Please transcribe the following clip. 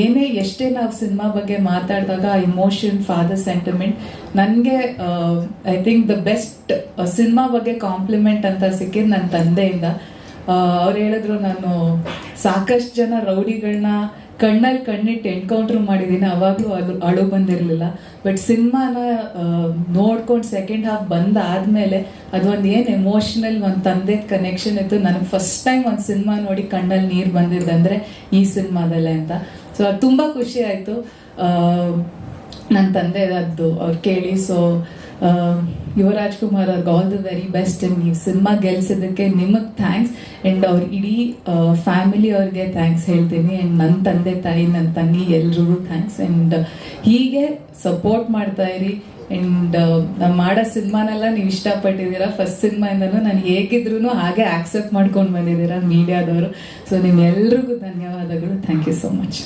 ಏನೇ ಎಷ್ಟೇ ನಾವು ಸಿನಿಮಾ ಬಗ್ಗೆ ಮಾತಾಡಿದಾಗ ಇಮೋಷನ್ ಫಾದರ್ ಸೆಂಟಿಮೆಂಟ್ ನನಗೆ I think the best cinema ಬಗ್ಗೆ ಕಾಂಪ್ಲಿಮೆಂಟ್ ಅಂತ ಸಿಕ್ಕಿದ್ದು ನನ್ನ ತಂದೆಯಿಂದ. ಅವ್ರು ಹೇಳಿದ್ರು ನಾನು ಸಾಕಷ್ಟು ಜನ ರೌಡಿಗಳನ್ನ ಕಣ್ಣಲ್ಲಿ ಕಣ್ಣಿಟ್ಟು ಎನ್ಕೌಂಟ್ರ್ ಮಾಡಿದ್ದೀನಿ ಅವಾಗಲೂ ಅದು ಅಳು ಬಂದಿರಲಿಲ್ಲ. ಬಟ್ ಸಿನಿಮಾನ ನೋಡ್ಕೊಂಡು ಸೆಕೆಂಡ್ ಹಾಫ್ ಬಂದಾದ್ಮೇಲೆ ಅದೊಂದು ಏನು ಎಮೋಷ್ನಲ್ ಒಂದು ತಂದೆ ಕನೆಕ್ಷನ್ ಇತ್ತು. ನನಗೆ ಫಸ್ಟ್ ಟೈಮ್ ಒಂದು ಸಿನಿಮಾ ನೋಡಿ ಕಣ್ಣಲ್ಲಿ ನೀರು ಬಂದಿದ್ದಂದರೆ ಈ ಸಿನಿಮಾದಲ್ಲೇ ಅಂತ. ಸೊ ಅದು ತುಂಬ ಖುಷಿ ಆಯಿತು. ನನ್ನ ತಂದೆ ಅದು ಅವ್ರು ಕೇಳಿ ಸೊ ಯುವರಾಜ್ ಕುಮಾರ್ ಅವ್ರಿಗೆ ಆಲ್ ದ ವೆರಿ ಬೆಸ್ಟ್ ನೀವು ಸಿನಿಮಾ ಗೆಲ್ಸಿದ್ದಕ್ಕೆ ನಿಮಗೆ ಥ್ಯಾಂಕ್ಸ್ ಆ್ಯಂಡ್ ಅವ್ರ ಇಡೀ ಫ್ಯಾಮಿಲಿ ಅವ್ರಿಗೆ ಥ್ಯಾಂಕ್ಸ್ ಹೇಳ್ತೀನಿ ಆ್ಯಂಡ್ ನನ್ನ ತಂದೆ ತಾಯಿ ನನ್ನ ತಂಗಿ ಎಲ್ರಿಗೂ ಥ್ಯಾಂಕ್ಸ್ ಆ್ಯಂಡ್ ಹೀಗೆ ಸಪೋರ್ಟ್ ಮಾಡ್ತಾ ಇರಿ ಆ್ಯಂಡ್ ನಾನು ಮಾಡೋ ಸಿನಿಮಾನೆಲ್ಲ ನೀವು ಇಷ್ಟಪಟ್ಟಿದ್ದೀರಾ? ಫಸ್ಟ್ ಸಿನಿಮಾಯಿಂದನೂ ನಾನು ಹೇಗಿದ್ರು ಹಾಗೆ ಆಕ್ಸೆಪ್ಟ್ ಮಾಡ್ಕೊಂಡು ಬಂದಿದ್ದೀರಾ ಮೀಡಿಯಾದವರು ಸೊ ನಿಮ್ಮೆಲ್ರಿಗೂ ಧನ್ಯವಾದಗಳು. Thank you so much